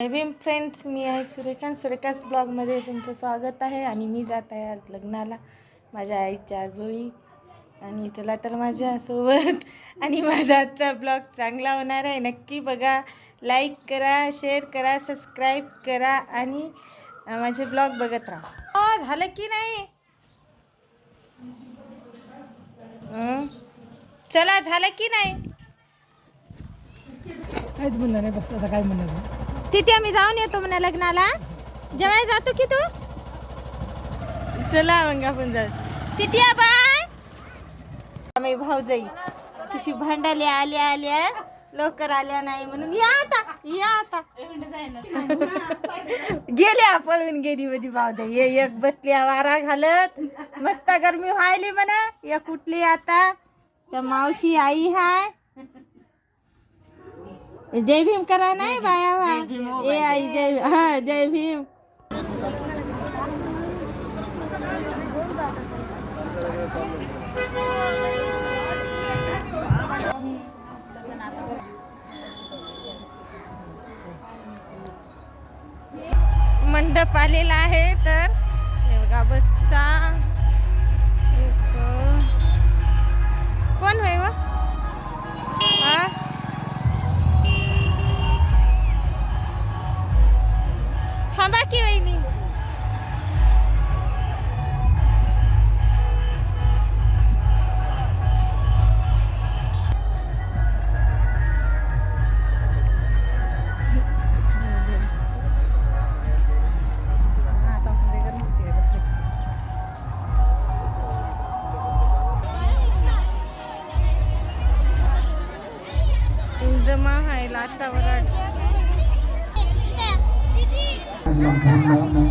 जय friends मी आहे सुरेखा सुरेखाच ब्लॉगमध्ये तुमचं स्वागत आहे आणि मी जात आहे आज लग्नाला माझ्या आईच्या आजोळी. आणि तुला तर माझ्यासोबत आणि माझा आजचा ब्लॉग चांगला होणार आहे. नक्की बघा लाईक करा शेअर करा सबस्क्राईब करा आणि माझे ब्लॉग बघत राहा. हो झालं की नाही? चला झालं की नाही? काहीच म्हणलं नाही बस आता काय म्हणणार नाही तिथे आम्ही जाऊन येतो म्हणा लग्नाला. जेवाय जातो की तू? चला मग आपण जाऊ. तिथे बाय आम्ही भाऊ जाई. तिची भांडाली आल्या आल्या लवकर आल्या नाही म्हणून. या आता या आता. गेल्या पळून गेली माझी भाऊ ये एक बसली वारा घालत. मस्त गरमी व्हायली म्हणा. एक कुठली आता? तर मावशी आई हाय. जय भीम करा नाही बाया बा ए आई जय हा जय भीम. मंडप आलेला आहे तर हे एक कोण होय व? थांबा की वहिनी. जमा आहे लातावर संपूर्ण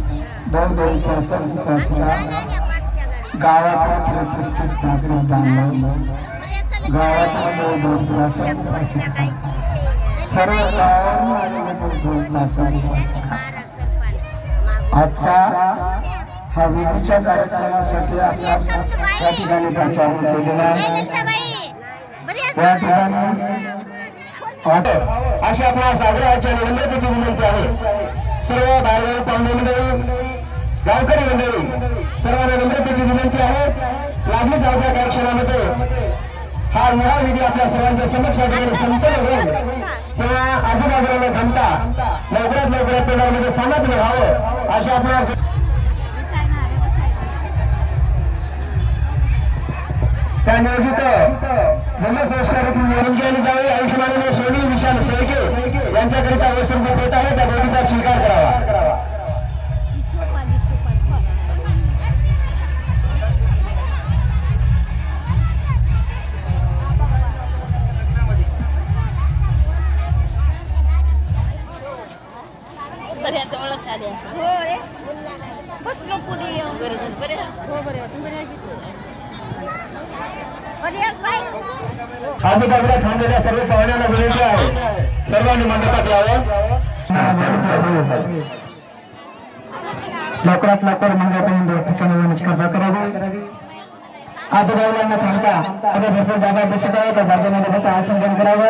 बौद्ध विकासाला गावात प्रतिष्ठित नागरिक बांधव गावाचा बौद्ध विकासाला सर्व गावांना आणि बौद्ध विकासाला आजचा हा विधीच्या कार्यक्रमासाठी आपल्या या ठिकाणी प्रचार केलेला आहे. या ठिकाणी अशा आपल्या सागराच्या निवडणुकीची विनंती आहे. सर्व बाहेर पाहुणे मंडळी गावकरी मंडळी सर्वांना नम्रतेची विनंती आहे. लागलीच अवघ्या काही क्षणामध्ये हा विवाह विधी आपल्या सर्वांच्या समक्ष ठिकाणी संपन्न होईल. तेव्हा आजूबाजूला थांबता लवकरात लवकर पेंडामध्ये स्थानापन व्हावं अशा आपल्या त्या नियोजित धर्मसंस्कारातून निवडून केली जावी. आयुष्यमानाने सोनी विशाल शेळके. यांच्याकरिता वस्तू देत आहे त्या गोष्टीचा स्वीकार करावा. आजूबाजूला थांबलेल्या सर्व पाहुण्यांना विनंती आहे. सर्वांनी मंडपात यावं लवकरात लवकर मंडपापर्यंत ठिकाणी जाण्याची कृपा करावी. आजूबाजूला थांबता. आता भरपूर जागा दिसत आहे त्या जागेमध्ये बसा आसन करावं.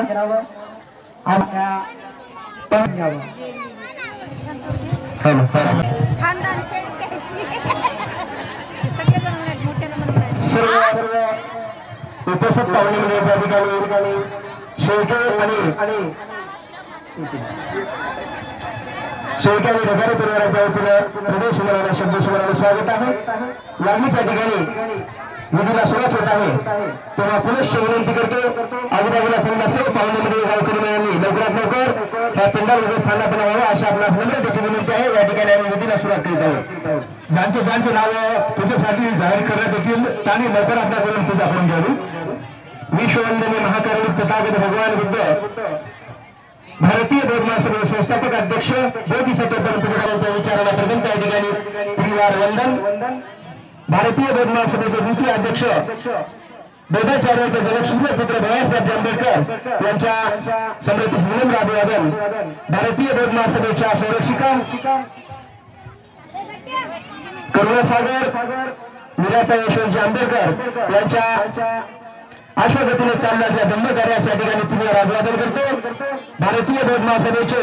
सर्व उपस्थित पाहुणे त्या ठिकाणी शेळके आणि शेवटी ढगारे परिवाराच्या वतीनं हृदय सुमराला शब्द सुमराला स्वागत आहे. लागली त्या ठिकाणी विधीला सुरुवात होत आहे. तेव्हा पुनश्च विनंती करतो आजूबाजूला फंड असेल पाहुण्यामध्ये गावकरी मिळाली लवकरात लवकर त्या पिंडामध्ये स्थानापन्न व्हावं अशा आपल्या नम्रतेची विनंती आहे. या ठिकाणी आम्ही विधीला सुरुवात करीत आहोत. ज्यांचे ज्यांचे नाव पूजेसाठी जाहीर करण्यात येतील त्यांनी लवकरात लवकर पूजा करून घ्यावी. विश्ववंदने महाकारुणिक तथागत भगवान बुद्ध भारतीय बौद्ध संस्थापक अध्यक्ष बोधिसत्व परंपरेच्या विचारांना प्रथम त्या ठिकाणी त्रिवार वंदन. भारतीय बौद्ध द्वितीय अध्यक्ष बौद्धाचार्याचे जनक सूर्यपुत्र बाळासाहेब आंबेडकर यांच्या समृद्धीस विनम्र अभिवादन. भारतीय बौद्ध महासभेच्या संरक्षिका करुणासागर निराता यशवंतजी आंबेडकर यांच्या अश्वगतीने चालण्याच्या दंड कार्यास या ठिकाणी तुम्ही अभिवादन करतो. भारतीय बौद्ध महासभेचे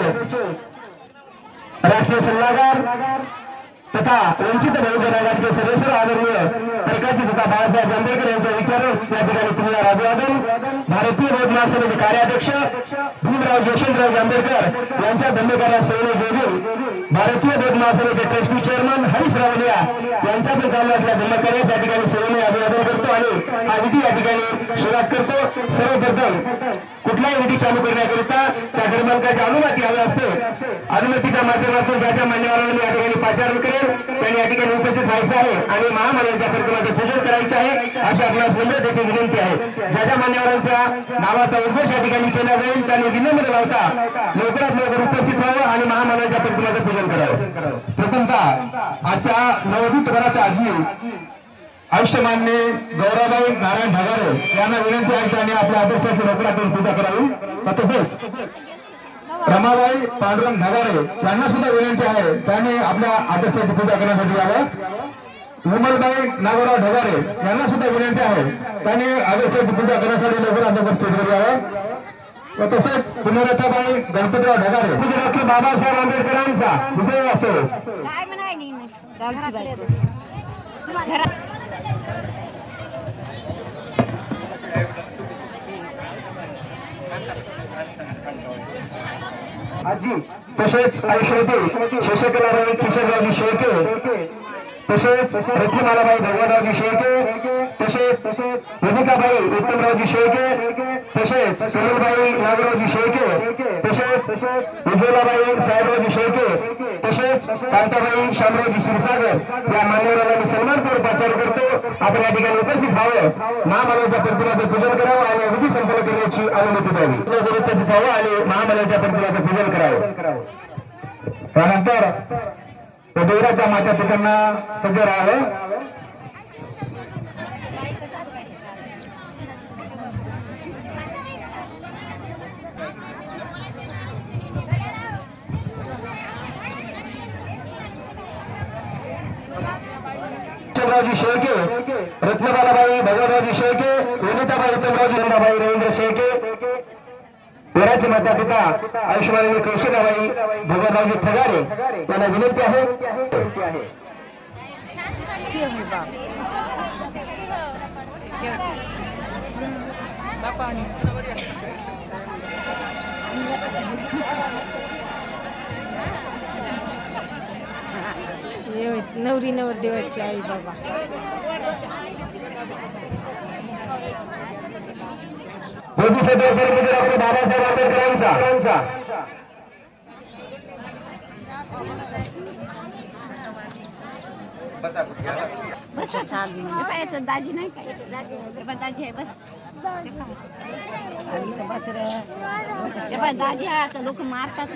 राष्ट्रीय सल्लागार तथा वंचित बहुजन आघाडीचे सर्वेश्वर आदरणीय प्रकाशजी तथा बाळासाहेब आंबेडकर यांच्या विचारून या ठिकाणी तुम्हाला अभिवादन भारतीय बौद्ध महासभेचे कार्याध्यक्ष भीमराव यशवंतराव आंबेडकर यांच्या धम्मकार्या सेवेने जोडून भारतीय बौद्ध महासभेचे ट्रस्टी चेअरमन हरीश रावलिया यांच्या पण चालू असलेल्या या ठिकाणी सेवेने अभिवादन करतो आणि हा विधी या ठिकाणी सुरुवात करतो. सर्वप्रथम कुठलाही विधी चालू करण्याकरिता त्या क्रमांकाची अनुमती हवी असते. अनुमतीच्या माध्यमातून ज्या ज्या मान्यवरांना मी या ठिकाणी पाचारण करेल त्यांनी या ठिकाणी उपस्थित व्हायचं आहे आणि महामानवांच्या प्रतिमाचं पूजन करायचं आहे अशी आपणास सुंदर देखील विनंती आहे. ज्या ज्या मान्यवरांच्या नावाचा उद्घोष या ठिकाणी केला जाईल त्यांनी विलंब न लावता लवकरात लवकर उपस्थित व्हावं आणि महामानवांच्या प्रतिमाचं पूजन करावं. प्रथमता आजच्या नवोदित वराच्या आजी आयुष्यमान्य गौराबाई नारायण ढगारे यांना विनंती आहे की त्यांनी आपल्या आदर्शाची लवकरात पूजा करावी. तसेच रमाबाई पांडुरंग ढगारे यांना सुद्धा विनंती आहे. त्यांनी आपल्या आदर्शाची पूजा करण्यासाठी यावं. उमरबाई नागोराव ढगारे यांना सुद्धा विनंती आहे. त्यांनी आदर्शाची पूजा करण्यासाठी लवकरात लवकर स्टेजवर यावं. व तसेच पुनरथाबाई गणपतराव ढगारे. पूज्य डॉक्टर बाबासाहेब आंबेडकरांचा विजय असो. काय म्हणाय नाही घरात तसेच आयुष्यवती शशिकलाबाई किशोररावजी शेळके तसेच रत्नमालाबाई भगवानरावजी शेळके तसेच भूमिकाबाई उत्तमरावजी शेळके तसेच कमलबाई नागरावजी शेळके तसेच उज्ज्वलाबाई साहेबरावजी शेळके तसेच कांताबाई शामरावजी क्षीरसागर या मान्यवरांना मी सन्मानपूर्वक पाचार करतो. आपण या ठिकाणी उपस्थित व्हावं. महामानवाच्या प्रतिमाचं पूजन करावं आणि विधी संपन्न करण्याची अनुमती द्यावी. उपस्थित व्हावं आणि महामानवाच्या प्रतिमाचं पूजन करावं. त्यानंतर उदयराच्या माता पित्यांना सज्ज राहावं. रावजी शेळके रत्नबालाबाई भगवतरावजी शेळके विनिताबाई उत्तमरावजी नंदाबाई रवींद्र शेळके वराचे माता पिता आयुष्यमानी कौशल्याबाई भगवतरावजी ठगारे यांना विनंती आहे. नवरी नवरदेवाची आई बाबा. मोदीचे देवपरमध्ये डॉक्टर बाबासाहेब आंबेडकरांचा. बस चालू. पाय दाजी नाही काय दाजी आहे. बस. दाजी आहे आता लोक मारतात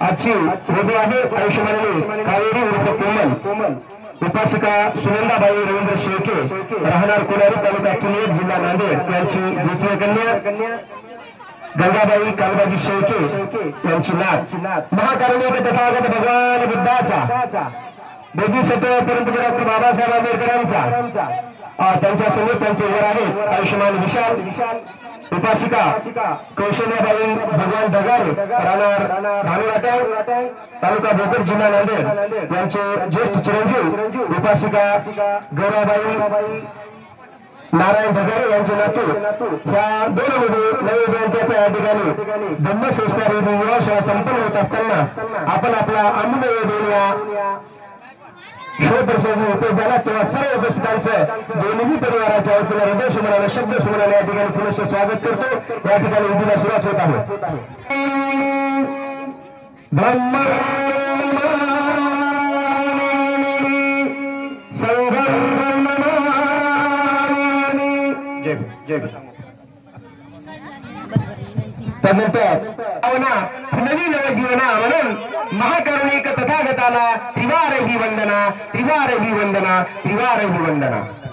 आजची वेदी आहे आयुष्यमानी कावेरी उर्फ कोमल. कोमल उपासिका सुनंदाबाई रवींद्र शेळके. राहणार कोलारी तालुका किनवट जिल्हा नांदेड. यांची द्वितीय कन्या गंगाबाई कालबाजी शेळके यांची नाथ महाकारुणिक तथागत भगवान बुद्धाचा. बोधी सत्य परंतु डॉक्टर बाबासाहेब आंबेडकरांचा. त्यांच्यासमोर त्यांचे वर आहेत आयुष्यमान विशाल उपासिका कौशल्याबाई भगवान डगारे राहणार धानुराटाव तालुका भोकर जिल्हा नांदेड. यांचे ज्येष्ठ चिरंजीव उपासिका गौराबाई नारायण ढगारे यांचे नातू. ह्या दोन मध्ये नवे बँकेच्या या ठिकाणी धम्म संस्कार विवाह संपन्न होत असताना आपण आपला अमूल्य देऊन या शिवप्रसाद उपयोग झाला. तेव्हा सर्व उपस्थितांचं दोन्ही परिवाराच्या वतीनं हृदय सुमनाने शब्द सुमनाने या ठिकाणी पुनश्च स्वागत करतो. या ठिकाणी विधीला सुरुवात होत आहे. जय जय त्यानंतर नवीन नवजीवना म्हणून महाकरुणिक तथागताला त्रिवार ही